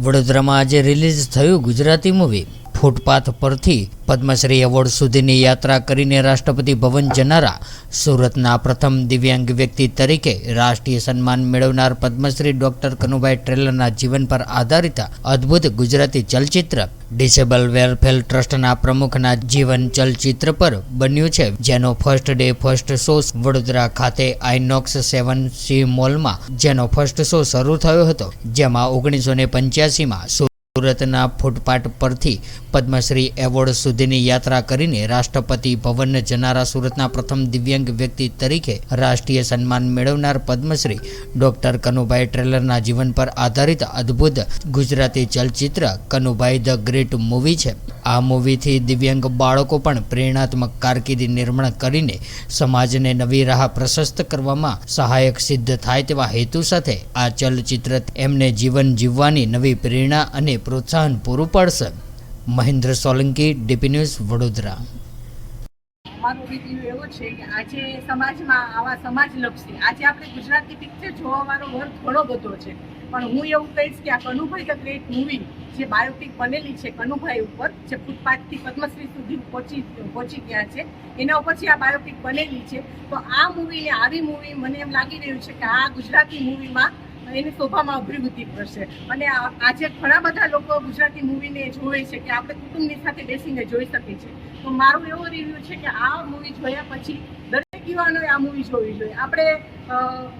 વડોદરામાં આજે રિલીઝ થયું ગુજરાતી મૂવી ફૂટપાથ પરથી પદ્મશ્રી એવોર્ડ સુધીની યાત્રા કરીને રાષ્ટ્રપતિ ભવન જનારા સુરતના પ્રથમ દિવ્યાંગ વ્યક્તિ તરીકે રાષ્ટ્રીય સન્માન મેળવનાર પદ્મશ્રી ડોક્ટર કનુભાઈ ટ્રેલરના જીવન પર આધારિત અદ્ભુત ગુજરાતી ચલચિત્ર ડિસેબલ વેલફેર ટ્રસ્ટના પ્રમુખના જીવન ચલચિત્ર પર બન્યું છે, જેનો first day first show Vadodara ખાતે આઇનોક્સ સેવન સી મોલમાં, જેનો ફર્સ્ટ શો શરૂ થયો હતો, જેમાં ઓગણીસો ને પંચ્યાસીમાં સુરતના ફૂટપાથ પરથી પદ્મશ્રી એવોર્ડ સુધીની યાત્રા કરીને રાષ્ટ્રપતિ ભવન જનારા સુરતના પ્રથમ દિવ્યાંગ વ્યક્તિ તરીકે રાષ્ટ્રીય સન્માન મેળવનાર પદ્મશ્રી ડોક્ટર કનુભાઈ ટ્રેલરના જીવન પર આધારિત અદ્ભુત ગુજરાતી ચલચિત્ર કનુભાઈ ધ ગ્રેટ મૂવી છે. આ મૂવીથી દિવ્યાંગ બાળકો પણ પ્રેરણાત્મક કારકિર્દી નિર્માણ કરીને સમાજને નવી રાહ પ્રશસ્ત કરવામાં સહાયક સિદ્ધ થાય તેવા હેતુ સાથે આ ચલચિત્ર એમને જીવન જીવવાની નવી પ્રેરણા અને પ્રોત્સાહન પૂરું પાડશે. Mahendra Solanki, DP news, Vadodara. મારો રિવ્યુ એવો છે કે આજે સમાજમાં આવા સમાજલક્ષી આજે આપણે ગુજરાતી પિક્ચર જોવાનો વર્ગ ઘણો બધો છે. પણ હું એવું કહીશ કે આ કનુભાઈ ધ ગ્રેટ મૂવી જે બાયોપિક બનેલી છે, કનુભાઈ ઉપર, જે ફૂટપાથથી પદ્મશ્રી સુધી પહોંચી પહોંચી ગયા છે. એના ઉપરથી આ બાયોપિક બનેલી છે. તો આ મૂવીને આવી મૂવી મને એમ લાગી રહ્યું છે કે આ ગુજરાતી મૂવીમાં એની શોભામાં અભિવૃદ્ધિ કરશે અને આજે ઘણા બધા લોકો ગુજરાતી મૂવીને જોવે છે કે આપણે કુટુંબની સાથે બેસીને જોઈ શકીએ છીએ. તો મારું એવો રિવ્યુ છે કે આ મૂવી જોયા પછી યુવાનોએ આ મૂવી જોવી જોઈએ. આપણે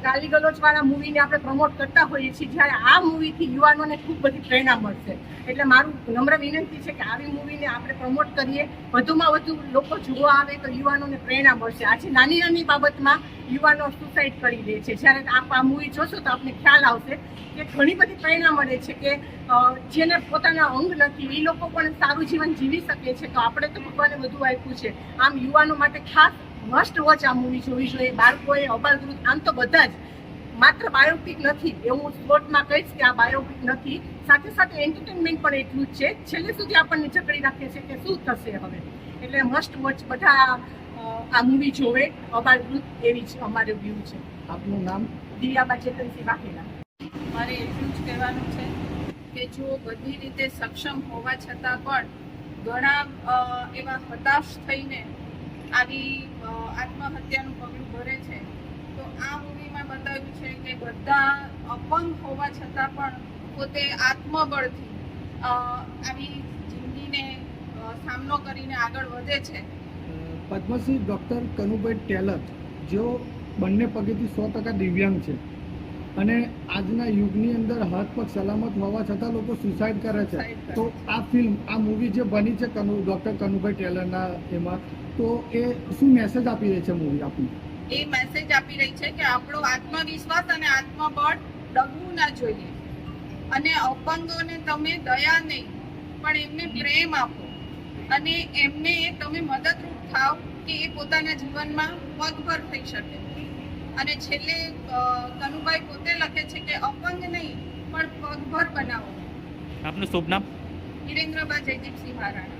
ગાલી ગલોચવાળા મૂવીને આપણે પ્રમોટ કરતા હોઈએ છીએ, જ્યારે આ મૂવીથી યુવાનોને ખૂબ બધી પ્રેરણા મળશે. એટલે મારું નમ્ર વિનંતી છે કે આવી મૂવીને આપણે પ્રમોટ કરીએ. વધુમાં વધુ લોકો જોવા આવે તો યુવાનોને પ્રેરણા મળશે. આજે નાની નાની બાબતમાં યુવાનો સુસાઇડ કરી દે છે. જ્યારે આપ આ મૂવી જોશો તો આપને ખ્યાલ આવશે કે ઘણી બધી પ્રેરણા મળે છે કે જેને પોતાના અંગ નથી એ લોકો પણ સારું જીવન જીવી શકે છે. તો આપણે તો ભગવાને બધું આપ્યું છે. આમ યુવાનો માટે ખાસ મસ્ટ વોચ આ મૂવી જોવી જોઈએ. બાળકોએ અબાલવૃદ્ધ આમ તો બધા જ માત્ર બાયોપિક નથી એવું હું સ્પોર્ટમાં કહીશ કે આ બાયોપિક નથી. સાથે સાથે એન્ટરટેનમેન્ટ પણ એટલું જ છે. છેલ્લે સુધી આપણને જકડી રાખે છે કે શું થશે હવે. એટલે મસ્ટ વોચ બધા આ મૂવી જોવે. અબાલવૃદ્ધ એવી જ અમારે વ્યૂ છે. આપનું નામ? દિયાબા ચેતનસિંહ વાઘેલા. મારે એટલું જ કહેવાનું છે કે જો બધી રીતે સક્ષમ હોવા છતાં પણ ઘણા એવા હતાશ થઈને આવી આત્મહત્યાનું પગલું ભરે છે. તો આ મૂવીમાં બતાવ્યું છે કે બધા અપંગ હોવા છતાં પણ પોતે આત્મબળથી આવી જિંદગીને સામનો કરીને આગળ વધે છે. પદ્મશ્રી ડૉક્ટર કનુભાઈ ટેલર જેઓ બંને પગેથી સો ટકા દિવ્યાંગ છે. અને આજના યુગની અંદર હાથ પગ સલામત હોવા છતાં લોકો સુસાઇડ કરે છે. તો આ ફિલ્મ આ મૂવી જે બની છે કનુ ડૉક્ટર કનુભાઈ ટેલરના એમાં તો એ શું મેસેજ આપી રહી છે મૂવી આપની? એ મેસેજ આપી રહી છે કે આપણો આત્મવિશ્વાસ અને આત્મબળ ડગવું ના જોઈએ. અને અપંગોને તમે દયા નહીં પણ એમને પ્રેમ આપો. અને એમને તમે મદદરૂપ થાવ કે એ પોતાના જીવનમાં પગભર થઈ શકે. અને છેલ્લે કનુભાઈ પોતે લખે છે કે અપંગ નહીં પણ પગભર બનાવો. આપનું શુભ નામ? વિરેન્દ્રબા જયદીપસિંહ મહારાણા.